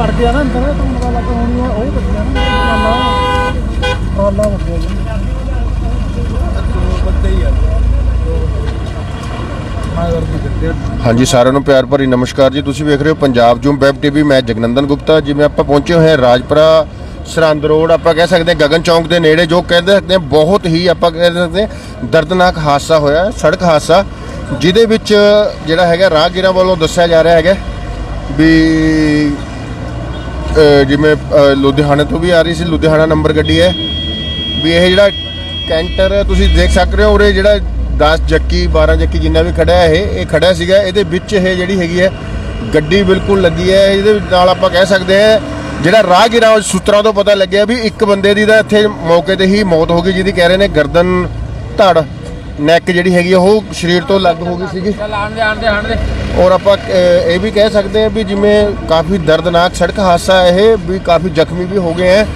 ਵੜ ਗਿਆ ਨਾ ਅੰਦਰ ਤੁਹਾਨੂੰ ਪਤਾ ਲੱਗ ਹੋਣੀ ਆ ਉਹ ਬੱਚਿਆ ਨਾ ਟਰਾਲਾ ਟਰਾਲਾ ਵੱਜਿਆ ਜੀ। ਬੰਦੇ ਹੀ ਆ ਹਾਂਜੀ, ਸਾਰਿਆਂ ਨੂੰ ਪਿਆਰ ਭਰੀ ਨਮਸਕਾਰ ਜੀ। ਤੁਸੀਂ ਵੇਖ ਰਹੇ ਹੋ ਪੰਜਾਬ ਜੂਮ ਵੈਬ ਟੀਵੀ, ਮੈਂ ਜਗਨੰਦਨ ਗੁਪਤਾ। ਜਿਵੇਂ ਆਪਾਂ ਪਹੁੰਚੇ ਹੋਏ ਹਾਂ ਰਾਜਪੁਰਾ ਸਰਹੰਦ ਰੋਡ, ਆਪਾਂ ਕਹਿ ਸਕਦੇ ਹਾਂ ਗਗਨ ਚੌਂਕ ਦੇ ਨੇੜੇ, ਜੋ ਕਹਿੰਦੇ ਸਕਦੇ ਹਾਂ ਬਹੁਤ ਹੀ ਆਪਾਂ ਕਹਿ ਸਕਦੇ ਹਾਂ ਦਰਦਨਾਕ ਹਾਦਸਾ ਹੋਇਆ ਸੜਕ ਹਾਦਸਾ, ਜਿਹਦੇ ਵਿੱਚ ਜਿਹੜਾ ਹੈਗਾ ਰਾਹਗੀਰਾਂ ਵੱਲੋਂ ਦੱਸਿਆ ਜਾ ਰਿਹਾ ਹੈਗਾ ਵੀ ਜਿਵੇਂ ਲੁਧਿਆਣੇ ਤੋਂ ਵੀ ਆ ਰਹੀ ਸੀ, ਲੁਧਿਆਣਾ ਨੰਬਰ ਗੱਡੀ ਹੈ। ਵੀ ਇਹ ਜਿਹੜਾ ਕੈਂਟਰ ਤੁਸੀਂ ਦੇਖ ਸਕਦੇ ਹੋ, ਉਰੇ ਜਿਹੜਾ 10 ਜੱਕੀ 12 ਜੱਕੀ ਜਿੰਨਾ ਵੀ ਖੜਾ ਇਹ ਇਹ ਖੜਾ ਸੀਗਾ। ਇਹਦੇ ਵਿੱਚ ਇਹ ਜਿਹੜੀ ਹੈਗੀ ਹੈ, ਗੱਡੀ ਬਿਲਕੁਲ ਲੱਗੀ ਹੈ। ਇਹਦੇ ਨਾਲ ਆਪਾਂ ਕਹਿ ਸਕਦੇ ਹਾਂ, ਜਿਹੜਾ ਰਾਹਗੀਰਾਂ ਸੂਤਰਾਂ ਤੋਂ ਪਤਾ ਲੱਗਿਆ ਵੀ ਇੱਕ ਬੰਦੇ ਦੀ ਤਾਂ ਇੱਥੇ ਮੌਕੇ ਤੇ ਹੀ ਮੌਤ ਹੋ ਗਈ, ਜਿਹਦੀ ਕਹਿ ਰਹੇ ਨੇ ਗਰਦਨ ਧੜ। ਨੈਕ ਜਿਹੜੀ ਹੈਗੀ ਆ ਉਹ ਸਰੀਰ ਤੋਂ ਅਲੱਗ ਹੋ ਗਈ ਸੀਗੀ। ਚੱਲ ਆਣ ਦੇ ਆਣ ਦੇ ਆਣ ਦੇ ਔਰ ਆਪਾਂ ਇਹ ਵੀ ਕਹਿ ਸਕਦੇ ਹਾਂ ਵੀ ਜਿਵੇਂ ਕਾਫੀ ਦਰਦਨਾਕ ਸੜਕ ਹਾਦਸਾ ਇਹ ਵੀ ਕਾਫੀ ਜ਼ਖਮੀ ਵੀ ਹੋ ਗਏ ਹੈ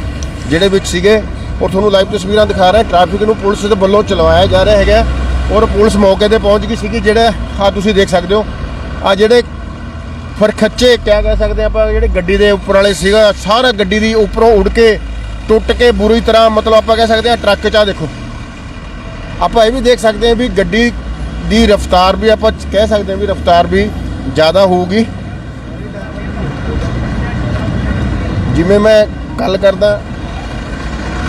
ਜਿਹੜੇ ਵਿੱਚ ਸੀਗੇ। ਔਰ ਤੁਹਾਨੂੰ ਲਾਈਵ ਤਸਵੀਰਾਂ ਦਿਖਾ ਰਹੇ ਟ੍ਰੈਫਿਕ ਨੂੰ ਪੁਲਿਸ ਦੇ ਵੱਲੋਂ ਚਲਵਾਇਆ ਜਾ ਰਿਹਾ ਹੈਗਾ। ਔਰ ਪੁਲਿਸ ਮੌਕੇ ਤੇ ਪਹੁੰਚ ਗਈ ਸੀਗੀ ਜਿਹੜਾ ਆ ਤੁਸੀਂ ਦੇਖ ਸਕਦੇ ਹੋ ਆ ਜਿਹੜੇ ਫਰਖੱਚੇ ਕਿਆ ਕਹਿ ਸਕਦੇ ਆਪਾਂ ਜਿਹੜੇ ਗੱਡੀ ਦੇ ਉੱਪਰ ਵਾਲੇ ਸੀਗਾ ਸਾਰਾ ਗੱਡੀ ਦੀ ਉੱਪਰੋਂ ਉੜ ਕੇ ਟੁੱਟ ਕੇ ਬੁਰੀ ਤਰ੍ਹਾਂ ਮਤਲਬ ਆਪਾਂ ਕਹਿ ਸਕਦੇ ਹਾਂ ਟਰੱਕ 'ਚ ਆ ਦੇਖੋ। ਆਪਾਂ ਇਹ ਵੀ ਦੇਖ ਸਕਦੇ ਹਾਂ ਵੀ ਗੱਡੀ ਦੀ ਰਫ਼ਤਾਰ ਵੀ ਆਪਾਂ ਕਹਿ ਸਕਦੇ ਹਾਂ ਵੀ ਰਫ਼ਤਾਰ ਵੀ ਜ਼ਿਆਦਾ ਹੋਊਗੀ। ਜਿਵੇਂ ਮੈਂ ਗੱਲ ਕਰਦਾ,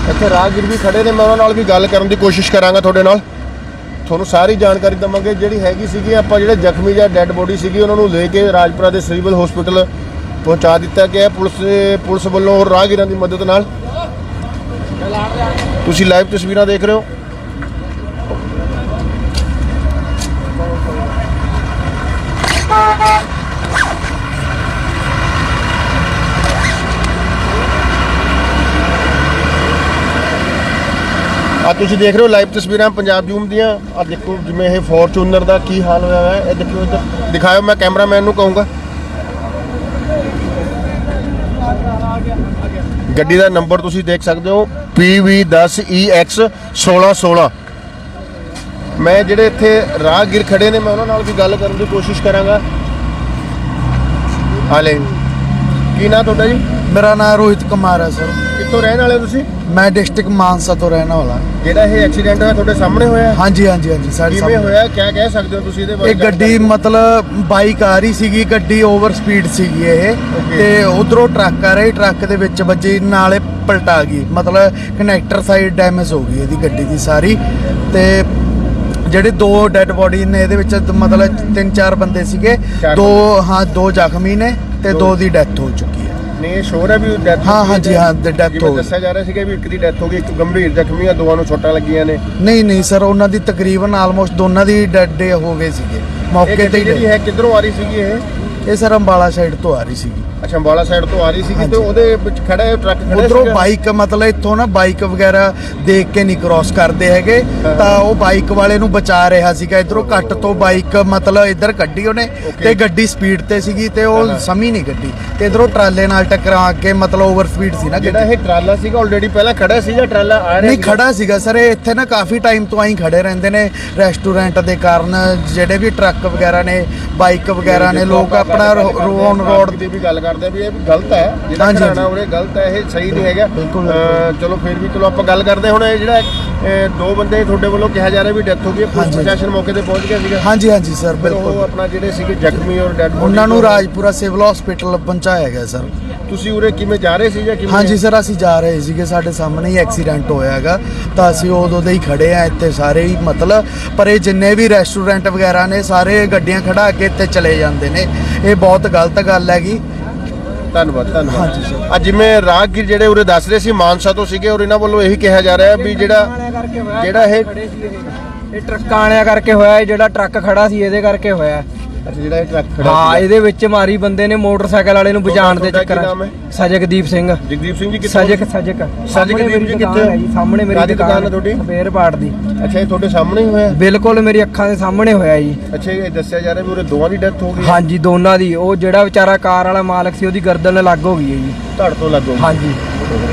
ਇੱਥੇ ਰਾਹਗੀਰ ਵੀ ਖੜੇ ਨੇ, ਮੈਂ ਉਹਨਾਂ ਨਾਲ ਵੀ ਗੱਲ ਕਰਨ ਦੀ ਕੋਸ਼ਿਸ਼ ਕਰਾਂਗਾ ਤੁਹਾਡੇ ਨਾਲ। ਤੁਹਾਨੂੰ ਸਾਰੀ ਜਾਣਕਾਰੀ ਦਵਾਂਗੇ, ਜਿਹੜੀ ਹੈਗੀ ਸੀਗੀ ਆਪਾਂ ਜਿਹੜੇ ਜ਼ਖਮੀ ਜਾਂ ਡੈੱਡ ਬੋਡੀ ਸੀਗੀ, ਉਹਨਾਂ ਨੂੰ ਲੈ ਕੇ ਰਾਜਪੁਰਾ ਦੇ ਸਿਵਲ ਹਸਪੀਟਲ ਪਹੁੰਚਾ ਦਿੱਤਾ ਗਿਆ ਪੁਲਿਸ ਪੁਲਿਸ ਵੱਲੋਂ ਰਾਹਗੀਰਾਂ ਦੀ ਮਦਦ ਨਾਲ। ਤੁਸੀਂ ਲਾਈਵ ਤਸਵੀਰਾਂ ਦੇਖ ਰਹੇ ਹੋ। ਆ ਤੁਸੀਂ ਦੇਖ ਰਹੇ ਹੋ ਲਾਈਵ ਤਸਵੀਰਾਂ ਪੰਜਾਬ ਜੂਮ ਦੀਆਂ। ਆ ਦੇਖੋ ਜਿਵੇਂ ਇਹ ਫੋਰਚੂਨਰ ਦਾ ਕੀ ਹਾਲ ਹੋਇਆ ਹੈ। ਇਹ ਦੇਖੋ ਇੱਧਰ। ਦਿਖਾਓ ਮੈਂ ਕੈਮਰਾਮੈਨ ਨੂੰ ਕਹੂੰਗਾ। ਗੱਡੀ ਦਾ ਨੰਬਰ ਤੁਸੀਂ ਦੇਖ ਸਕਦੇ ਹੋ। PV10EX 1616 ਮੈਂ ਜਿਹੜੇ ਇੱਥੇ ਰਾਹਗੀਰ ਖੜੇ ਨੇ ਮੈਂ ਉਹਨਾਂ ਨਾਲ ਵੀ ਗੱਲ ਕਰਨ ਦੀ ਕੋਸ਼ਿਸ਼ ਕਰਾਂਗਾ। ਹਾਲੇ ਕੀ ਨਾਂ ਤੁਹਾਡਾ ਜੀ? ਮੇਰਾ ਨਾਮ ਰੋਹਿਤ ਕੁਮਾਰ ਹੈ ਸਰ। ਕਿੱਥੋਂ ਰਹਿਣ ਵਾਲੇ ਹੋ ਤੁਸੀਂ? ਮੈਂ ਡਿਸਟ੍ਰਿਕਟ ਮਾਨਸਾ ਤੋਂ ਰਹਿਣ ਵਾਲਾ। ਜਿਹੜਾ ਇਹ ਐਕਸੀਡੈਂਟ ਹੋਇਆ ਤੁਹਾਡੇ ਸਾਹਮਣੇ ਹੋਇਆ? ਹਾਂਜੀ ਹਾਂਜੀ ਹਾਂਜੀ ਸਾਡੇ ਕਿਵੇਂ ਸਾਹਮਣੇ। ਹੋਇਆ? ਕਿਆ ਕਹਿ ਸਕਦੇ ਹੋ ਤੁਸੀਂ ਇਹਦੇ ਬਾਰੇ? ਇਹ ਗੱਡੀ ਮਤਲਬ ਬਾਈਕ ਆ ਰਹੀ ਸੀਗੀ ਗੱਡੀ ਓਵਰ ਸਪੀਡ ਸੀਗੀ ਇਹ. ਤੇ ਉਧਰੋਂ ਟਰੱਕ ਆ ਰਹੀ ਟਰੱਕ ਦੇ ਵਿੱਚ ਵੱਜੀ ਨਾਲੇ ਪਲਟਾ ਗਈ। ਮਤਲਬ ਕਨੈਕਟਰ ਸਾਈਡ ਡੈਮੇਜ ਹੋ ਗਈ ਇਹਦੀ ਗੱਡੀ ਦੀ ਸਾਰੀ। ਤੇ ਜਿਹੜੇ ਦੋ ਡੈੱਡ ਬੋਡੀ ਨੇ ਇਹਦੇ ਵਿੱਚ ਮਤਲਬ ਤਿੰਨ ਚਾਰ ਬੰਦੇ ਸੀਗੇ। ਚਾਰ ਦੋ ਹਾਂ ਦੋ ਜ਼ਖਮੀ ਨੇ ਤੇ ਦੋ। ਦੋ ਦੀ ਡੈਥ ਹੋ ਚੁੱਕੀ ਹੈ। ਇਹ ਸ਼ੋਰ ਹੈ ਵੀ ਡੈਥ ਹਾਂ, ਹਾਂ ਜੀ, ਹਾਂ, the death ਹੋ ਗਈ। ਦੱਸਿਆ ਜਾ ਰਿਹਾ ਸੀਗਾ ਵੀ ਇੱਕ ਦੀ ਡੈਥ ਹੋ ਗਈ ਇੱਕ ਗੰਭੀਰ ਜ਼ਖਮੀ ਆ ਦੋਵਾਂ ਨੂੰ ਛੋਟਾਂ ਲੱਗੀਆਂ ਨੇ। ਨਹੀਂ ਨਹੀਂ ਸਰ ਉਹਨਾਂ ਦੀ ਤਕਰੀਬਨ ਆਲਮੋਸਟ ਦੋਨਾਂ ਦੀ ਡੈਡ ਹੋ ਗਏ ਸੀਗੇ। ਇਹ ਮੌਕੇ ਤੇ ਗੱਡੀ ਹੀ ਜਿਹੜੀ ਹੈ ਕਿੱਧਰੋਂ ਆ ਰਹੀ ਸੀਗੀ ਇਹ? ਇਹ ਸਰ ਅੰਬਾਲਾ ਸਾਈਡ ਤੋਂ ਆ ਰਹੀ ਸੀਗੀ। ਅੱਛਾ ਅੰਬਾਲਾ ਸਾਈਡ ਤੋਂ ਆ ਰਹੀ ਸੀਗੀ ਤੇ। ਉਹਦੇ ਵਿੱਚ ਖੜਾ ਇਹ ਟਰੱਕ ਖੜਾ ਉਧਰੋਂ। ਬਾਈਕ ਮਤਲਬ ਇੱਥੋਂ ਨਾ ਬਾਈਕ ਵਗੈਰਾ ਦੇਖ ਕੇ ਨਹੀਂ ਕ੍ਰਾਸ ਕਰਦੇ ਹੈਗੇ ਹਾਂ। ਤਾਂ ਉਹ ਬਾਈਕ ਵਾਲੇ ਨੂੰ ਬਚਾ ਰਿਹਾ ਸੀਗਾ ਇਧਰੋਂ ਕੱਟ ਤੋਂ ਬਾਈਕ ਮਤਲਬ ਇੱਧਰ ਕੱਢੀ ਉਹਨੇ. ਤੇ ਗੱਡੀ ਸਪੀਡ ਤੇ ਸੀਗੀ ਤੇ ਉਹ ਹਾਂ। ਸਮੀ ਨਹੀਂ ਗੱਡੀ ਤੇ ਇਧਰੋਂ ਟਰਾਲੇ ਨਾਲ ਟਕਰਾ ਕੇ ਮਤਲਬ ਓਵਰ ਸਪੀਡ ਸੀ ਨਾ ਜਿਹੜਾ ਇਹ ਟਰਾਲਾ ਸੀਗਾ ਆਲਰੇਡੀ ਪਹਿਲਾਂ ਖੜਾ ਸੀ ਜਾਂ ਟਰਾਲਾ ਆ ਰਿਹਾ ਨਹੀਂ? ਖੜਾ ਸੀਗਾ ਸਰ ਇਹ ਇੱਥੇ ਨਾ ਕਾਫੀ ਟਾਈਮ ਤੋਂ ਆਈ ਖੜੇ ਰਹਿੰਦੇ ਨੇ ਰੈਸਟੋਰੈਂਟ ਦੇ ਕਾਰਨ ਜਿਹੜੇ ਵੀ ਟਰੱਕ ਵਗੈਰਾ ਨੇ ਬਾਈਕ ਵਗੈਰਾ ਨੇ ਲੋਕ ਆਪਾਂ ਆਪਣਾ ਰੋਨ ਹਾਂ, ਰੋਡ ਦੀ ਵੀ ਗੱਲ ਕਰਦੇ ਵੀ ਇਹ ਵੀ ਗਲਤ ਹੈ ਜਿਹੜਾ ਹਾਂਜੀ। ਉਰੇ ਗਲਤ ਹੈ ਇਹ ਸਹੀ ਨਹੀਂ ਹੈਗਾ। ਬਿਲਕੁਲ, ਅਹ, ਚਲੋ ਫਿਰ ਵੀ ਚਲੋ ਆਪਾਂ ਗੱਲ ਕਰਦੇ ਹਾਂ। ਹੁਣ ਇਹ ਜਿਹੜਾ ਇਹ ਦੋ ਬੰਦੇ ਤੁਹਾਡੇ ਵੱਲੋਂ ਕਿਹਾ ਜਾ ਰਿਹਾ ਵੀ ਡੈਥ ਹੋ ਗਈ ਹੈ ਪੁਲਿਸ ਹਾਂਜੀ। ਪ੍ਰਸ਼ਾਸਨ ਮੌਕੇ ਤੇ ਪਹੁੰਚ ਗਿਆ ਸੀਗਾ। ਹਾਂਜੀ ਹਾਂਜੀ ਸਰ ਫਿਰ ਉਹ ਬਿਲਕੁਲ। ਆਪਣਾ ਜਿਹੜੇ ਸੀਗੇ ਜ਼ਖਮੀ ਔਰ ਡੈਡ ਉਹਨਾਂ ਨੂੰ ਰਾਜਪੁਰਾ ਸਿਵਲ ਹਸਪੀਟਲ ਪਹੁੰਚਾਇਆ ਗਿਆ ਸਰ ਤੁਸੀਂ ਉਰੇ ਕਿਵੇਂ ਜਾ ਰਹੇ ਸੀ ਜਾਂ ਕਿਵੇਂ ਹਾਂਜੀ ਸਰ ਅਸੀਂ ਜਾ ਰਹੇ ਸੀਗੇ। ਸਾਡੇ ਸਾਹਮਣੇ ਹੀ ਐਕਸੀਡੈਂਟ ਹੋਇਆ ਹੈਗਾ। ਤਾਂ ਅਸੀਂ ਉਦੋਂ ਦੇ ਹੀ ਖੜੇ ਆ ਇੱਥੇ ਸਾਰੇ ਹੀ ਮਤਲਬ ਪਰ ਇਹ ਜਿੰਨੇ ਵੀ ਰੈਸਟੋਰੈਂਟ ਵਗੈਰਾ ਨੇ ਸਾਰੇ ਗੱਡੀਆਂ ਖੜਾ ਕੇ ਇੱਥੇ ਚਲੇ ਜਾਂਦੇ ਨੇ। ਇਹ ਬਹੁਤ ਗਲਤ ਗੱਲ ਹੈਗੀ। ਧੰਨਵਾਦ ਧੰਨਵਾਦ। ਹਾਂਜੀ ਸਰ। ਅੱਜ ਜਿਵੇਂ ਰਾਹਗੀਰ ਜਿਹੜੇ ਉਰੇ ਦੱਸ ਰਹੇ ਸੀ ਮਾਨਸਾ ਤੋਂ ਸੀਗੇ ਔਰ ਇਹਨਾਂ ਵੱਲੋਂ ਇਹੀ ਕਿਹਾ ਜਾ ਰਿਹਾ ਹੈ ਵੀ ਜਿਹੜਾ ਜਿਹੜਾ ਇਹ ਇਹ ਟਰੱਕਾਂ ਵਾਲਿਆਂ ਕਰਕੇ ਹੋਇਆ ਜਿਹੜਾ ਟਰੱਕ ਖੜਾ ਸੀ ਇਹਦੇ ਕਰਕੇ ਹੋਇਆ। ਅੱਛਾ ਜਿਹੜਾ ਇਹ ਟਰੱਕ ਖੜਾ ਹਾਂ। ਇਹਦੇ ਵਿੱਚ ਮਾਰੀ ਬੰਦੇ ਨੇ ਮੋਟਰਸਾਈਕਲ ਵਾਲੇ ਨੂੰ ਬਚਾਉਣ ਦੇ ਤੁਹਾਡਾ ਕੀ ਚੱਕਰ ਨਾਮ ਹੈ? ਸਜਗਦੀਪ ਸਿੰਘ। ਜਗਦੀਪ ਸਿੰਘ ਜੀ ਕਿੱਥੋਂ? ਸਜਕ ਸਜਕ। ਸਜਗਦੀਪ ਜੀ ਕਿੱਥੇ? ਹੈ ਜੀ ਸਾਹਮਣੇ ਮੇਰੀ ਕਾਹਦੀ ਦੁਕਾਨ ਹੈ ਤੁਹਾਡੀ? ਸਪੇਅਰ ਪਾਰਟ ਦੀ। ਅੱਛਾ ਇਹ ਤੁਹਾਡੇ ਸਾਹਮਣੇ ਹੀ ਹੋਇਆ? ਬਿਲਕੁਲ ਮੇਰੀ ਅੱਖਾਂ ਦੇ ਸਾਹਮਣੇ ਹੋਇਆ ਜੀ। ਅੱਛਾ ਇਹ ਦੱਸਿਆ ਜਾ ਰਿਹਾ ਵੀ ਉਰੇ ਦੋਵਾਂ ਦੀ ਡੈਥ ਹੋ ਗਈ। ਹਾਂਜੀ ਦੋਨਾਂ ਦੀ। ਉਹ ਜਿਹੜਾ ਵਿਚਾਰਾ ਕਾਰ ਵਾਲਾ ਮਾਲਕ ਸੀ ਉਹਦੀ ਗਰਦਨ ਲੱਗ ਹੋ ਗਈ ਹੈ ਜੀ। ਧੜ ਤੋਂ ਲੱਗੋ ਹਾਂਜੀ।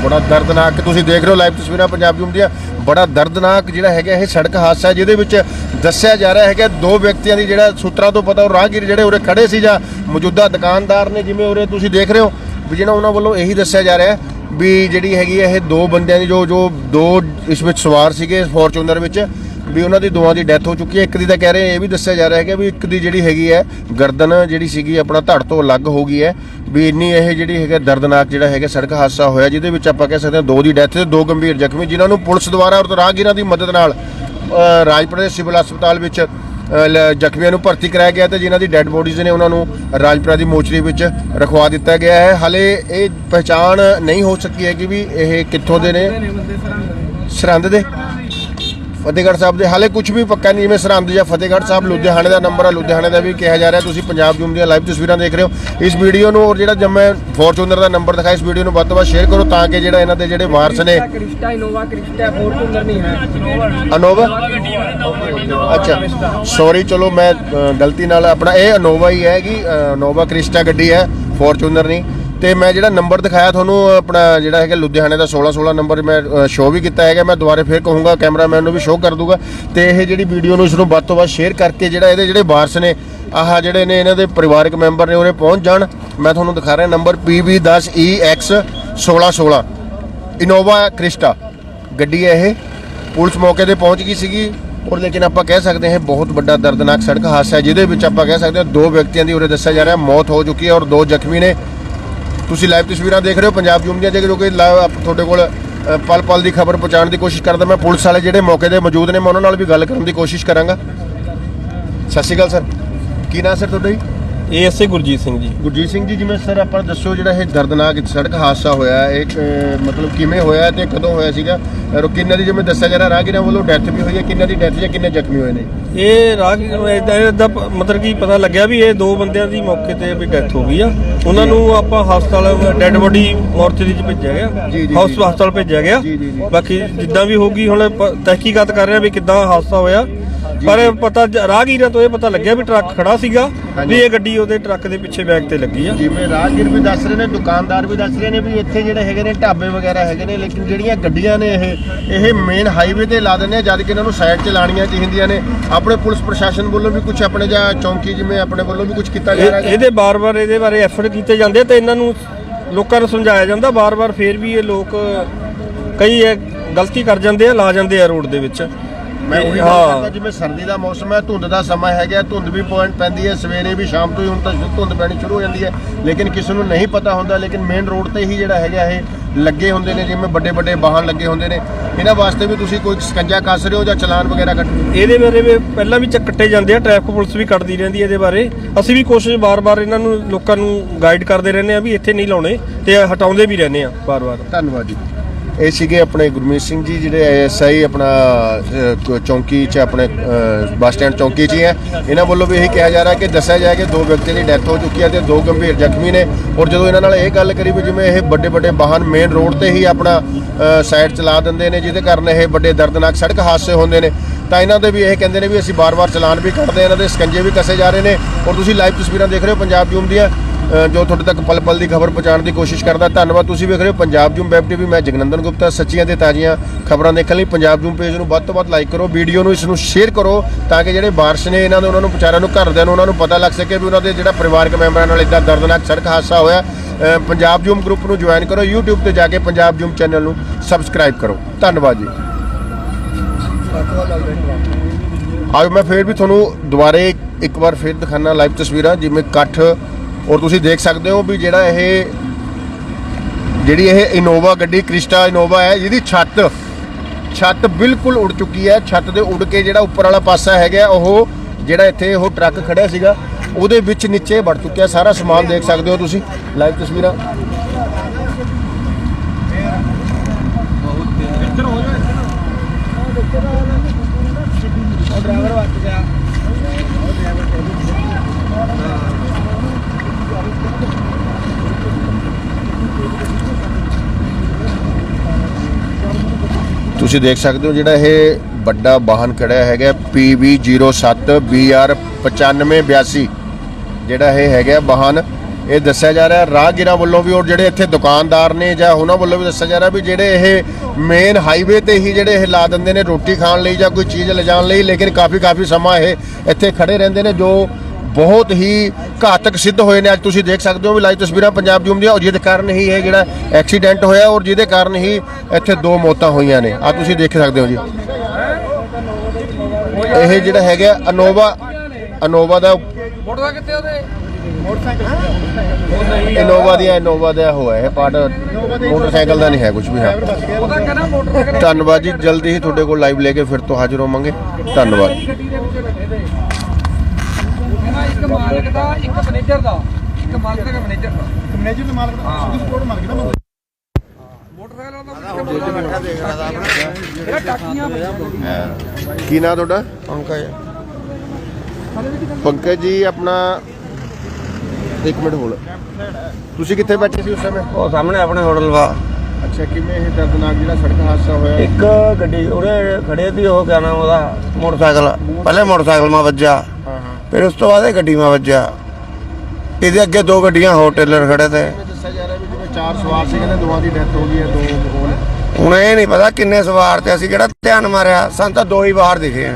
ਬੜਾ ਦਰਦਨਾਕ ਤੁਸੀਂ ਦੇਖ ਰਹੇ ਹੋ ਲਾਈਵ ਤਸਵੀਰਾਂ ਪੰਜਾਬ ਜੂਮ ਦੀਆਂ ਬੜਾ ਦਰਦਨਾਕ ਜਿਹੜਾ ਹੈਗਾ ਇਹ ਸੜਕ ਹਾਦਸਾ ਜਿਹਦੇ ਵਿੱਚ ਦੱਸਿਆ ਜਾ ਰਿਹਾ ਹੈਗਾ ਦੋ ਵਿਅਕਤੀਆਂ ਦੀ ਜਿਹੜਾ ਸੂਤਰਾਂ ਤੋਂ ਪਤਾ ਉਹ ਰਾਹਗੀਰ ਜਿਹੜੇ ਉਰੇ ਖੜੇ ਸੀ ਜਾਂ ਮੌਜੂਦਾ ਦੁਕਾਨਦਾਰ ਨੇ ਜਿਵੇਂ ਉਰੇ ਤੁਸੀਂ ਦੇਖ ਰਹੇ ਹੋ, ਵੀ ਜਿਹੜਾ ਉਹਨਾਂ ਵੱਲੋਂ ਇਹੀ ਦੱਸਿਆ ਜਾ ਰਿਹਾ ਹੈ ਵੀ ਜਿਹੜੀ ਹੈਗੀ ਹੈ ਇਹ ਦੋ ਬੰਦਿਆਂ ਦੀ ਜੋ ਜੋ ਦੋ ਇਸ ਵਿੱਚ ਸਵਾਰ ਸੀਗੇ ਫੋਰਚੂਨਰ ਵਿੱਚ, ਵੀ ਉਹਨਾਂ ਦੀ ਦੋਵਾਂ ਦੀ ਡੈਥ ਹੋ ਚੁੱਕੀ ਹੈ। ਇੱਕ ਦੀ ਤਾਂ ਕਹਿ ਰਹੇ, ਇਹ ਵੀ ਦੱਸਿਆ ਜਾ ਰਿਹਾ ਹੈ ਕਿ ਵੀ ਇੱਕ ਦੀ ਜਿਹੜੀ ਹੈਗੀ ਹੈ ਗਰਦਨ ਜਿਹੜੀ ਸੀਗੀ ਆਪਣਾ ਧੜ ਤੋਂ ਅਲੱਗ ਹੋ ਗਈ ਹੈ, ਵੀ ਇੰਨੀ ਇਹ ਜਿਹੜੀ ਹੈਗਾ ਦਰਦਨਾਕ ਜਿਹੜਾ ਹੈਗਾ ਸੜਕ ਹਾਦਸਾ ਹੋਇਆ, ਜਿਹਦੇ ਵਿੱਚ ਆਪਾਂ ਕਹਿ ਸਕਦੇ ਹਾਂ ਦੋ ਦੀ ਡੈਥ ਤੇ ਦੋ ਗੰਭੀਰ ਜ਼ਖਮੀ, ਜਿਨ੍ਹਾਂ ਨੂੰ ਪੁਲਿਸ ਦੁਆਰਾ ਔਰ ਰਾਹਗੀਰਾਂ ਦੀ ਮਦਦ ਨਾਲ ਰਾਜਪੁਰ ਦੇ ਸਿਵਲ ਹਸਪਤਾਲ ਵਿੱਚ ਜ਼ਖਮੀਆਂ ਨੂੰ ਭਰਤੀ ਕਰਾਇਆ ਗਿਆ ਤੇ ਜਿਨ੍ਹਾਂ ਦੀ ਡੈੱਡ ਬੋਡੀਜ਼ ਨੇ ਉਹਨਾਂ ਨੂੰ ਰਾਜਪੁਰਾ ਦੀ ਮੋਚਰੀ ਵਿੱਚ ਰਖਵਾ ਦਿੱਤਾ ਗਿਆ ਹੈ। ਹਲੇ ਇਹ ਪਹਿਚਾਣ ਨਹੀਂ ਹੋ ਸਕੀ ਹੈ ਕਿ ਵੀ ਇਹ ਕਿੱਥੋਂ ਦੇ ਨੇ। ਸਰਹੰਦ ਦੇ? ਫਤਿਹਗੜ੍ਹ ਸਾਹਿਬ ਦੇ ਹਾਲੇ ਕੁਝ ਵੀ ਪੱਕਾ ਨਹੀਂ ਜਿਵੇਂ ਸਰਹੰਦ ਜਾਂ ਫਤਿਹਗੜ੍ਹ ਸਾਹਿਬ ਲੁਧਿਆਣੇ ਦਾ ਨੰਬਰ ਹੈ ਲੁਧਿਆਣੇ ਦਾ ਵੀ ਕਿਹਾ ਜਾ ਰਿਹਾ ਤੁਸੀਂ ਪੰਜਾਬ ਜੂਮ ਦੀਆਂ ਲਾਈਵ ਤਸਵੀਰਾਂ ਦੇਖ ਰਹੇ ਹੋ। ਇਸ ਵੀਡੀਓ ਨੂੰ ਔਰ ਜਿਹੜਾ ਜਦ ਮੈਂ ਫੋਰਚੂਨਰ ਦਾ ਨੰਬਰ ਦਿਖਾਇਆ ਇਸ ਵੀਡੀਓ ਨੂੰ ਵੱਧ ਤੋਂ ਵੱਧ ਸ਼ੇਅਰ ਕਰੋ ਤਾਂ ਕਿ ਜਿਹੜਾ ਇਹਨਾਂ ਦੇ ਜਿਹੜੇ ਵਾਰਸ ਨੇ ਕ੍ਰਿਸਟਾ ਇਨੋਵਾ ਕ੍ਰਿਸਟਾ ਫੋਰਚੂਨਰ ਨਹੀਂ ਹੈ। ਅਨੋਵਾ ਅੱਛਾ ਸੌਰੀ ਚਲੋ ਮੈਂ ਗਲਤੀ ਨਾਲ ਆਪਣਾ ਇਹ ਅਨੋਵਾ ਹੀ ਹੈ ਕਿ ਅਨੋਵਾ ਕ੍ਰਿਸਟਾ ਗੱਡੀ ਹੈ ਫੋਰਚੂਨਰ ਨਹੀਂ। ਤੇ ਮੈਂ ਜਿਹੜਾ ਨੰਬਰ ਦਿਖਾਇਆ ਤੁਹਾਨੂੰ, ਆਪਣਾ ਜਿਹੜਾ ਹੈਗਾ ਲੁਧਿਆਣੇ ਦਾ 16 16 ਨੰਬਰ ਮੈਂ ਸ਼ੋਅ ਵੀ ਕੀਤਾ ਹੈਗਾ। ਮੈਂ ਦੁਬਾਰੇ ਫੇਰ ਕਹੂੰਗਾ ਕੈਮਰਾਮੈਨ ਨੂੰ ਵੀ ਸ਼ੋਅ ਕਰ ਦੂੰਗਾ। ਤੇ ਇਹ ਜਿਹੜੀ ਵੀਡੀਓ ਨੂੰ ਇਸ ਨੂੰ ਵੱਧ ਤੋਂ ਵੱਧ ਸ਼ੇਅਰ ਕਰਕੇ ਜਿਹੜਾ ਇਹਦੇ ਜਿਹੜੇ ਵਾਰਸ ਨੇ, ਆਹ ਜਿਹੜੇ ਨੇ ਇਹਨਾਂ ਦੇ ਪਰਿਵਾਰਕ ਮੈਂਬਰ ਨੇ, ਉਹਨੇ ਪਹੁੰਚ ਜਾਣ। ਮੈਂ ਤੁਹਾਨੂੰ ਦਿਖਾ ਰਿਹਾ ਨੰਬਰ PB10EX 1616 ਇਨੋਵਾ ਕ੍ਰਿਸਟਾ। ਗੱਡੀ ਹੈ ਇਹ। ਪੁਲਿਸ ਮੌਕੇ ਤੇ ਪਹੁੰਚ ਗਈ ਸੀਗੀ। ਔਰ ਲੇਕਿਨ ਆਪਾਂ ਕਹਿ ਸਕਦੇ ਹਾਂ, ਇਹ ਬਹੁਤ ਵੱਡਾ ਦਰਦਨਾਕ ਸੜਕ ਹਾਦਸਾ ਜਿਹਦੇ ਵਿੱਚ ਆਪਾਂ ਕਹਿ ਸਕਦੇ ਹਾਂ, ਦੋ ਵਿਅਕਤੀਆਂ ਦੀ ਉਰੇ ਦੱਸਿਆ ਜਾ ਰਿਹਾ, ਮੌਤ ਹੋ ਚੁੱਕੀ ਹੈ ਔਰ ਦੋ ਜ਼ਖਮੀ ਨੇ। ਤੁਸੀਂ ਲਾਈਵ ਤਸਵੀਰਾਂ ਦੇਖ ਰਹੇ ਹੋ ਪੰਜਾਬ ਜੂਮ ਦੀਆਂ, ਜੇ ਜੋ ਕਿ live ਤੁਹਾਡੇ ਕੋਲ ਪਲ ਪਲ ਦੀ ਖਬਰ ਪਹੁੰਚਾਉਣ ਦੀ ਕੋਸ਼ਿਸ਼ ਕਰਦਾ, ਮੈਂ ਪੁਲਿਸ ਵਾਲੇ ਜਿਹੜੇ ਮੌਕੇ ਤੇ ਮੌਜੂਦ ਨੇ, ਮੈਂ ਉਹਨਾਂ ਨਾਲ ਵੀ ਗੱਲ ਕਰਨ ਦੀ ਕੋਸ਼ਿਸ਼ ਕਰਾਂਗਾ। ਸਤਿ ਸ਼੍ਰੀ ਅਕਾਲ ਸਰ। ਕੀ ਨਾਮ ਸਰ ਤੁਹਾਡਾ ਜੀ? ਏਐਸਏ ਗੁਰਜੀਤ ਸਿੰਘ ਜੀ। ਗੁਰਜੀਤ ਸਿੰਘ ਜੀ ਜਿਵੇਂ ਸਰ ਆਪਾਂ ਦੱਸੋ ਜਿਹੜਾ ਇਹ ਦਰਦਨਾਕ ਸੜਕ ਹਾਦਸਾ ਹੋਇਆ ਇਹ ਮਤਲਬ ਕਿਵੇਂ ਹੋਇਆ ਤੇ ਕਦੋਂ ਹੋਇਆ ਸੀਗਾ? ਕਿੰਨਾਂ ਦੀ ਜਿਵੇਂ ਦੱਸਿਆ ਜਾ ਰਿਹਾ ਰਾਹਗੀਰਾਂ ਵੱਲੋਂ ਡੈਥ ਵੀ ਹੋਈ ਹੈ ਕਿੰਨਾਂ ਦੀ ਡੈਥ ਜਾਂ ਕਿੰਨੇ ਜ਼ਖਮੀ ਹੋਏ ਨੇ? ਇਹ ਰਾਹ ਇਦਾਂ ਦਾ ਮਤਲਬ ਕੀ ਪਤਾ ਲੱਗਿਆ ਵੀ ਇਹ ਦੋ ਬੰਦਿਆਂ ਦੀ ਮੌਕੇ ਤੇ ਵੀ ਡੈਥ ਹੋ ਗਈ ਆ। ਉਹਨਾਂ ਨੂੰ ਆਪਾਂ ਹਸਪਤਾਲ ਡੈੱਡ ਬੋਡੀ ਮੋਰਚਰੀ 'ਚ ਭੇਜਿਆ ਗਿਆ। ਹਾਊਸ। ਹਸਪਤਾਲ ਭੇਜਿਆ ਗਿਆ। ਬਾਕੀ ਜਿੱਦਾਂ ਵੀ ਹੋਊਗੀ ਹੁਣ ਤਹਿਕੀਕਾਤ ਕਰ ਰਹੇ ਆ ਵੀ ਕਿੱਦਾਂ ਹਾਦਸਾ ਹੋਇਆ। ਪਰ ਪਤਾ ਰਾਹਗੀਰਾਂ ਤੋਂ ਇਹ ਪਤਾ ਲੱਗਿਆ ਵੀ ਟਰੱਕ ਖੜਾ ਸੀਗਾ ਵੀ ਇਹ ਗੱਡੀ ਉਹਦੇ ਟਰੱਕ ਦੇ ਪਿੱਛੇ ਬੈਕ ਤੇ ਲੱਗੀ ਆ। ਜਿਵੇਂ ਰਾਹਗੀਰ ਵੀ ਦੱਸ ਰਹੇ ਨੇ ਦੁਕਾਨਦਾਰ ਵੀ ਦੱਸ ਰਹੇ ਨੇ ਵੀ ਇੱਥੇ ਜਿਹੜੇ ਹੈਗੇ ਨੇ ਢਾਬੇ ਵਗੈਰਾ ਹੈਗੇ ਨੇ ਲੇਕਿਨ ਜਿਹੜੀਆਂ ਗੱਡੀਆਂ ਨੇ ਇਹ ਇਹ ਮੇਨ ਹਾਈਵੇ ਤੇ ਲਾ ਦਿੰਦੇ ਆ ਜਦ ਕਿ ਇਹਨਾਂ ਨੂੰ ਸਾਈਡ 'ਚ ਲਾਣੀਆਂ ਚਾਹੀਦੀਆਂ ਨੇ। ਆਪਣੇ ਪੁਲਿਸ ਪ੍ਰਸ਼ਾਸਨ ਵੱਲੋਂ ਵੀ ਕੁਝ ਆਪਣੇ ਜਾਂ ਚੌਂਕੀ ਜਿਵੇਂ ਆਪਣੇ ਵੱਲੋਂ ਵੀ ਕੁਝ ਕੀਤਾ ਜਾ ਰਿਹਾ ਹੈ ਇਹਦੇ ਬਾਰ-ਬਾਰ ਇਹਦੇ ਬਾਰੇ ਐਫਰਟ ਕੀਤੇ ਜਾਂਦੇ ਤੇ ਇਹਨਾਂ ਨੂੰ ਲੋਕਾਂ ਨੂੰ ਸਮਝਾਇਆ ਜਾਂਦਾ ਬਾਰ-ਬਾਰ ਫੇਰ ਵੀ ਇਹ ਲੋਕ ਕਈ ਗਲਤੀ ਕਰ ਜਾਂਦੇ ਆ ਲਾ ਜਾਂਦੇ ਆ ਰੋਡ ਦੇ ਵਿੱਚ। ਮੈਂ ਉਹੀ ਗੱਲ ਹਾਂ। ਕਰਦਾ ਜਿਵੇਂ ਸਰਦੀ ਦਾ ਮੌਸਮ ਹੈ ਧੁੰਦ ਦਾ ਸਮਾਂ ਹੈਗਾ ਧੁੰਦ ਵੀ ਪੁਆਇੰਟ ਪੈਂਦੀ ਹੈ ਸਵੇਰੇ ਵੀ ਸ਼ਾਮ ਤੋਂ ਹੀ ਹੁਣ ਤਾਂ ਧੁੰਦ ਪੈਣੀ ਸ਼ੁਰੂ ਹੋ ਜਾਂਦੀ ਹੈ। ਲੇਕਿਨ ਕਿਸੇ ਨੂੰ ਨਹੀਂ ਪਤਾ ਹੁੰਦਾ ਲੇਕਿਨ ਮੇਨ ਰੋਡ ਤੇ ਹੀ ਜਿਹੜਾ ਹੈਗਾ ਇਹ ਲੱਗੇ ਹੁੰਦੇ ਨੇ ਜਿਵੇਂ ਵੱਡੇ ਵੱਡੇ ਵਾਹਨ ਲੱਗੇ ਹੁੰਦੇ ਨੇ। ਇਹਨਾਂ ਵਾਸਤੇ ਵੀ ਤੁਸੀਂ ਕੋਈ ਸਕੰਜਾ ਕੱਸ ਰਹੇ ਹੋ ਜਾਂ ਚਲਾਨ ਵਗੈਰਾ ਕੱਟ ਰਹੇ ਹੋ? ਇਹਦੇ ਬਾਰੇ ਵੀ ਪਹਿਲਾਂ ਵੀ ਚੱਕ ਕੱਟੇ ਜਾਂਦੇ ਆ ਟ੍ਰੈਫਿਕ ਪੁਲਿਸ ਵੀ ਕੱਟਦੀ ਰਹਿੰਦੀ ਹੈ ਇਹਦੇ ਬਾਰੇ। ਅਸੀਂ ਵੀ ਕੋਸ਼ਿਸ਼ ਬਾਰ-ਬਾਰ ਇਹਨਾਂ ਨੂੰ ਲੋਕਾਂ ਨੂੰ ਗਾਈਡ ਕਰਦੇ ਰਹਿੰਦੇ ਆ ਵੀ ਇੱਥੇ ਨਹੀਂ ਲਾਉਣੇ ਤੇ ਹਟਾਉਂਦੇ ਵੀ ਰਹਿੰਦੇ ਆ ਬਾਰ-ਬਾਰ ਧੰਨਵਾਦ ਜੀ। ਇਹ ਸੀਗੇ ਆਪਣੇ ਗੁਰਮੀਤ ਸਿੰਘ ਜੀ ਜਿਹੜੇ ਐਸਆਈ ਆਪਣਾ ਅਹ, ਕ- ਚੌਂਕੀ 'ਚ ਆਪਣੇ ਬੱਸ ਸਟੈਂਡ ਚੌਂਕੀ 'ਚ ਹੀ ਹੈ। ਇਹਨਾਂ ਵੱਲੋਂ ਵੀ ਇਹੀ ਕਿਹਾ ਜਾ ਰਿਹਾ ਕਿ ਦੱਸਿਆ ਜਾਇਆ ਕਿ ਦੋ ਵਿਅਕਤੀਆਂ ਦੀ ਡੈਥ ਹੋ ਚੁੱਕੀ ਹੈ ਤੇ ਦੋ ਗੰਭੀਰ ਜ਼ਖਮੀ ਨੇ। ਔਰ ਜਦੋਂ ਇਹਨਾਂ ਨਾਲ ਇਹ ਗੱਲ ਕਰੀ ਵੀ ਜਿਵੇਂ ਇਹ ਵੱਡੇ ਵੱਡੇ ਵਾਹਨ ਮੇਨ ਰੋਡ ਤੇ ਹੀ ਆਪਣਾ ਸਾਈਡ ਚਲਾ ਦਿੰਦੇ ਨੇ ਜਿਹਦੇ ਕਾਰਨ ਇਹ ਵੱਡੇ ਦਰਦਨਾਕ ਸੜਕ ਹਾਦਸੇ ਹੁੰਦੇ ਨੇ ਤਾਂ ਇਹਨਾਂ ਦੇ ਵੀ ਇਹ ਕਹਿੰਦੇ ਨੇ ਵੀ ਅਸੀਂ ਬਾਰ-ਬਾਰ ਚਲਾਨ ਵੀ ਕੱਟਦੇ ਹਾਂ ਇਹਨਾਂ ਦੇ ਸਕੰਜੇ ਵੀ ਕੱਸੇ ਜਾ ਰਹੇ ਨੇ। ਔਰ ਤੁਸੀਂ ਲਾਈਵ ਤਸਵੀਰਾਂ ਦੇਖ ਰਹੇ ਹੋ ਪੰਜਾਬ ਜੂਮ ਦੀਆਂ। ਜੋ ਤੁਹਾਡੇ ਤੱਕ ਪਲ ਪਲ ਦੀ ਖਬਰ ਪਹੁੰਚਾਉਣ ਦੀ ਕੋਸ਼ਿਸ਼ ਕਰਦਾ, ਧੰਨਵਾਦ। ਤੁਸੀਂ ਵੇਖ ਰਹੇ ਹੋ ਪੰਜਾਬ ਜੂਮ ਵੈਬ ਟੀਵੀ। ਮੈਂ ਜਗਨੰਦਨ ਗੁਪਤਾ, ਸੱਚੀਆਂ ਤੇ ਤਾਜ਼ੀਆਂ ਖਬਰਾਂ ਦੇਖਣ ਲਈ ਪੰਜਾਬ ਜੂਮ ਪੇਜ ਨੂੰ ਵੱਧ ਤੋਂ ਵੱਧ ਲਾਈਕ ਕਰੋ, ਵੀਡੀਓ ਨੂੰ ਇਸ ਨੂੰ ਸ਼ੇਅਰ ਕਰੋ, ਤਾਂ ਕਿ ਜਿਹੜੇ ਬਾਰਸ਼ ਨੇ ਇਹਨਾਂ ਦੇ, ਉਹਨਾਂ ਨੂੰ, ਵਿਚਾਰਿਆਂ ਨੂੰ, ਘਰਦਿਆਂ ਨੂੰ, ਉਹਨਾਂ ਨੂੰ ਪਤਾ ਲੱਗ ਸਕੇ ਵੀ ਉਹਨਾਂ ਦੇ ਜਿਹੜਾ ਪਰਿਵਾਰਕ ਮੈਂਬਰਾਂ ਨਾਲ ਇਦਾਂ ਦਰਦਨਾਕ ਸੜਕ ਹਾਦਸਾ ਹੋਇਆ। ਪੰਜਾਬ ਜੂਮ ਗਰੁੱਪ ਨੂੰ ਜੁਆਇਨ ਕਰੋ, YouTube ਤੇ ਜਾ ਕੇ ਪੰਜਾਬ ਜੂਮ ਚੈਨਲ ਨੂੰ ਸਬਸਕ੍ਰਾਈਬ ਕਰੋ। ਧੰਨਵਾਦ ਜੀ। ਆਓ, ਮੈਂ ਫੇਰ ਵੀ ਤੁਹਾਨੂੰ ਦੁਬਾਰੇ ਇੱਕ ਵਾਰ ਫੇਰ ਦਿਖਾਣਾ ਲਾਈਵ ਤਸਵੀਰਾਂ, ਜਿਵੇਂ ਇਕੱਠ ਔਰ ਤੁਸੀਂ ਦੇਖ ਸਕਦੇ ਹੋ ਵੀ ਜਿਹੜਾ ਇਹ ਜਿਹੜੀ ਇਹ ਇਨੋਵਾ ਗੱਡੀ ਕ੍ਰਿਸਟਾ ਇਨੋਵਾ ਹੈ ਜਿਹਦੀ ਛੱਤ ਛੱਤ ਬਿਲਕੁਲ ਉੜ ਚੁੱਕੀ ਹੈ। ਛੱਤ ਦੇ ਉੜ ਕੇ ਜਿਹੜਾ ਉੱਪਰ ਵਾਲਾ ਪਾਸਾ ਹੈਗਾ ਉਹ ਜਿਹੜਾ ਇੱਥੇ ਉਹ ਟਰੱਕ ਖੜਿਆ ਸੀਗਾ ਉਹਦੇ ਵਿੱਚ ਨੀਚੇ ਵੜ ਚੁੱਕਿਆ ਸਾਰਾ ਸਮਾਨ ਦੇਖ ਸਕਦੇ ਹੋ ਤੁਸੀਂ ਲਾਈਵ ਤਸਵੀਰਾਂ। ਡਰਾਈਵਰ ਵੱਜ ਗਿਆ। ਤੁਸੀਂ ਦੇਖ ਸਕਦੇ ਹੋ ਜਿਹੜਾ ਇਹ ਵੱਡਾ ਵਾਹਨ ਖੜਿਆ ਹੈਗਾ PB07 BR 9582 ਜਿਹੜਾ ਇਹ ਹੈਗਾ ਵਾਹਨ, ਇਹ ਦੱਸਿਆ ਜਾ ਰਿਹਾ ਰਾਹਗੀਰਾਂ ਵੱਲੋਂ ਵੀ ਔਰ ਜਿਹੜੇ ਇੱਥੇ ਦੁਕਾਨਦਾਰ ਨੇ ਜਾਂ ਉਹਨਾਂ ਵੱਲੋਂ ਵੀ ਦੱਸਿਆ ਜਾ ਰਿਹਾ ਵੀ ਜਿਹੜੇ ਇਹ ਮੇਨ ਹਾਈਵੇ ਤੇ ਹੀ ਜਿਹੜੇ ਇਹ ਲਾ ਦਿੰਦੇ ਨੇ ਰੋਟੀ ਖਾਣ ਲਈ ਜਾਂ ਕੋਈ ਚੀਜ਼ ਲਿਜਾਣ ਲਈ, ਲੇਕਿਨ ਕਾਫੀ ਕਾਫੀ ਸਮਾਂ ਇਹ ਇੱਥੇ ਖੜੇ ਰਹਿੰਦੇ ਨੇ, ਜੋ ਬਹੁਤ ਹੀ ਘਾਤਕ ਸਿੱਧ ਹੋਏ ਨੇ। ਅੱਜ ਤੁਸੀਂ ਦੇਖ ਸਕਦੇ ਹੋ ਵੀ ਲਾਈਵ ਤਸਵੀਰਾਂ ਪੰਜਾਬ ਜੂਮ ਦੀਆਂ ਔਰ ਜਿਹਦੇ ਕਾਰਨ ਹੀ ਇਹ ਜਿਹੜਾ ਐਕਸੀਡੈਂਟ ਹੋਇਆ ਔਰ ਜਿਹਦੇ ਕਾਰਨ ਹੀ ਇੱਥੇ ਦੋ ਮੌਤਾਂ ਹੋਈਆਂ ਨੇ। ਆ ਤੁਸੀਂ ਦੇਖ ਸਕਦੇ ਹੋ ਜੀ। ਇਹ ਜਿਹੜਾ ਹੈਗਾ ਅਨੋਵਾ ਅਨੋਵਾ ਦਾ ਮੋਟਰਸਾਈਕਲ ਕਿੱਥੇ ਉਹਦੇ ਇਨੋਵਾ ਦੀ ਇਨੋਵਾ ਦਾ ਹੋਇਆ ਇਹ ਪਾਰਟ। ਮੋਟਰਸਾਈਕਲ ਦਾ ਨਹੀਂ ਹੈ ਕੁਝ ਵੀ, ਹਾਂ। ਧੰਨਵਾਦ ਜੀ। ਜਲਦੀ ਹੀ ਤੁਹਾਡੇ ਕੋਲ ਲਾਈਵ ਲੈ ਕੇ ਫਿਰ ਤੋਂ ਹਾਜ਼ਰ ਹੋਵਾਂਗੇ। ਧੰਨਵਾਦ। ਗੱਡੀ ਦੇ ਵਿੱਚ ਬੈਠੇ ਤੇ ਕਹਿੰਦਾ ਇੱਕ ਮਾਲਕ ਦਾ ਇੱਕ ਮੈਨੇਜਰ ਦਾ। ਇੱਕ ਮਾਲਕ ਦਾ ਇੱਕ ਮੈਨੇਜਰ ਦਾ। ਮੈਨੇਜਰ ਤੇ ਮਾਲਕ ਦਾ ਸੁਧ ਸਪੋਰਟ ਮਾਰ ਗਿਆ ਮੋਟਰਸਾਈਕਲ ਦਾ ਜਿਹੜਾ ਟਾਕੀਆਂ ਕੀ ਨਾਂ ਤੁਹਾਡਾ? ਪੰਕਜ। ਪੰਕਜ ਜੀ ਆਪਣਾ ਇੱਕ ਮਿੰਟ ਹੋਲ ਤੁਸੀਂ ਕਿੱਥੇ ਬੈਠੇ ਸੀ ਉਸ ਸਮੇਂ? ਉਹ ਸਾਹਮਣੇ ਆਪਣੇ ਹੋਟਲ ਵਾ। ਅੱਛਾ ਕਿਵੇਂ ਇਹ ਦਰਦਨਾਕ ਜਿਹੜਾ ਸੜਕ ਹਾਦਸਾ ਹੋਇਆ? ਇੱਕ ਗੱਡੀ ਉਹਦੇ ਖੜੇ ਸੀ ਉਹ ਕਿਆ ਨਾਮ ਉਹਦਾ? ਮੋਟਰਸਾਈਕਲ। ਪਹਿਲੇ ਮੋਟਰਸਾਈਕਲ ਮਾ ਵੱਜਾ ਹਾਂ ਹਾਂ ਫਿਰ ਉਸ ਤੋਂ ਬਾਅਦ ਇਹ ਗੱਡੀ ਮਾ ਵੱਜਾ ਇਹਦੇ ਅੱਗੇ ਦੋ ਗੱਡੀਆਂ ਹੋਰ ਟੇਲਰ ਖੜੇ ਤੇ। ਇਹ ਦੱਸਿਆ ਜਾ ਰਿਹਾ ਵੀ ਜਿਵੇਂ ਚਾਰ ਸਵਾਰ ਸੀ ਕਹਿੰਦੇ ਦੋਵਾਂ ਦੀ ਡੈਥ ਹੋ ਗਈ ਹੈ ਦੋ ਹੋਰ। ਹੁਣ ਇਹ ਨਹੀਂ ਪਤਾ ਕਿੰਨੇ ਸਵਾਰ ਤੇ ਅਸੀਂ ਕਿਹੜਾ ਧਿਆਨ ਮਾਰਿਆ। ਸਾਨੂੰ ਤਾਂ ਦੋ ਹੀ ਬਾਹਰ ਦਿਖੇ ਆ।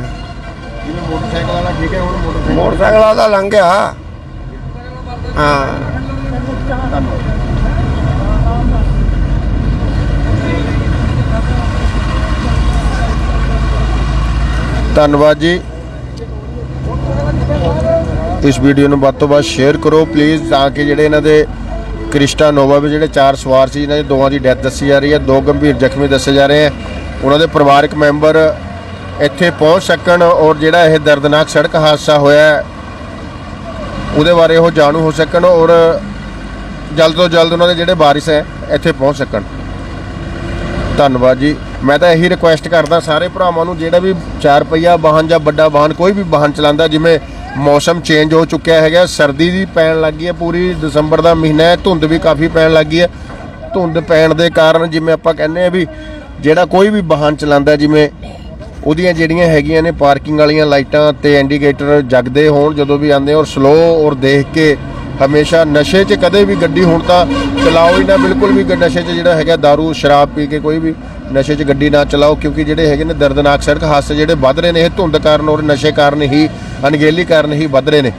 ਜਿਵੇਂ ਮੋਟਰਸਾਈਕਲ ਵਾਲਾ ਠੀਕ ਹੈ ਹੁਣ ਮੋਟਰਸਾਈਕਲ ਮੋਟਰਸਾਈਕਲ ਵਾਲਾ ਲੰਘ ਗਿਆ। ਹਾਂ। ਧੰਨਵਾਦ ਧੰਨਵਾਦ ਜੀ। ਇਸ ਵੀਡੀਓ ਨੂੰ ਵੱਧ ਤੋਂ ਵੱਧ ਸ਼ੇਅਰ ਕਰੋ ਪਲੀਜ਼ ਤਾਂ ਕਿ ਜਿਹੜੇ ਇਹਨਾਂ ਦੇ ਕ੍ਰਿਸਟਾ ਨੋਵਾ ਵਿੱਚ ਜਿਹੜੇ ਚਾਰ ਸਵਾਰ ਸੀ, ਇਹਨਾਂ ਦੇ ਦੋਵਾਂ ਦੀ ਡੈਥ ਦੱਸੀ ਜਾ ਰਹੀ ਹੈ, ਦੋ ਗੰਭੀਰ ਜ਼ਖਮੀ ਦੱਸੇ ਜਾ ਰਹੇ ਹੈ। ਉਹਨਾਂ ਦੇ ਪਰਿਵਾਰਕ ਮੈਂਬਰ ਇੱਥੇ ਪਹੁੰਚ ਸਕਣ ਔਰ ਜਿਹੜਾ ਇਹ ਦਰਦਨਾਕ ਸੜਕ ਹਾਦਸਾ ਹੋਇਆ ਉਹਦੇ ਬਾਰੇ ਉਹ ਜਾਣੂ ਹੋ ਸਕਣ ਔਰ ਜਲਦ ਤੋਂ ਜਲਦ ਉਹਨਾਂ ਦੇ ਜਿਹੜੇ ਵਾਰਿਸ ਹੈ, ਇੱਥੇ ਪਹੁੰਚ ਸਕਣ। ਧੰਨਵਾਦ ਜੀ। ਮੈਂ ਤਾਂ ਇਹੀ ਰਿਕੁਐਸਟ ਕਰਦਾ ਸਾਰੇ ਭਰਾਵਾਂ ਨੂੰ, ਜਿਹੜਾ ਵੀ ਚਾਰ ਪਹੀਆ ਵਾਹਨ ਜਾਂ ਵੱਡਾ ਵਾਹਨ ਕੋਈ ਵੀ ਵਾਹਨ ਚਲਾਉਂਦਾ, ਜਿਵੇਂ ਮੌਸਮ ਚੇਂਜ ਹੋ ਚੁੱਕਿਆ ਹੈਗਾ। ਸਰਦੀ ਦੀ ਪੈਣ ਲੱਗੀ ਹੈ ਪੂਰੀ। ਦਸੰਬਰ ਦਾ ਮਹੀਨਾ ਹੈ, ਧੁੰਦ ਵੀ ਕਾਫੀ ਪੈਣ ਲੱਗੀ ਹੈ। ਧੁੰਦ ਪੈਣ ਦੇ ਕਾਰਨ ਜਿਵੇਂ ਆਪਾਂ ਕਹਿੰਦੇ ਆ ਵੀ ਜਿਹੜਾ ਕੋਈ ਵੀ ਵਾਹਨ ਚਲਾਉਂਦਾ ਜਿਵੇਂ ਉਹਦੀਆਂ ਜਿਹੜੀਆਂ ਹੈਗੀਆਂ ਨੇ ਪਾਰਕਿੰਗ ਵਾਲੀਆਂ ਲਾਈਟਾਂ ਤੇ ਇੰਡੀਕੇਟਰ ਜਗਦੇ ਹੋਣ, ਜਦੋਂ ਵੀ ਆਉਂਦੇ ਔਰ ਸਲੋ ਔਰ ਦੇਖ ਕੇ ਹਮੇਸ਼ਾ ਨਸ਼ੇ 'ਚ ਕਦੇ ਵੀ ਗੱਡੀ ਹੁਣ ਤਾਂ ਚਲਾਓ ਹੀ ਨਾ। ਬਿਲਕੁਲ ਵੀ ਨਸ਼ੇ 'ਚ ਜਿਹੜਾ ਹੈਗਾ दारू ਸ਼ਰਾਬ ਪੀ ਕੇ ਕੋਈ ਵੀ ਨਸ਼ੇ 'ਚ ਗੱਡੀ ਨਾ ਚਲਾਓ, ਕਿਉਂਕਿ ਜਿਹੜੇ ਹੈਗੇ ਨੇ ਦਰਦਨਾਕ ਸੜਕ ਹਾਦਸੇ ਜਿਹੜੇ ਵੱਧ ਰਹੇ ਨੇ, ਇਹ ਧੁੰਦ ਕਾਰਨ ਔਰ ਨਸ਼ੇ ਕਾਰਨ ਹੀ, ਅਣਗਹਿਲੀ ਕਾਰਨ ਹੀ ਵੱਧ ਰਹੇ ਨੇ।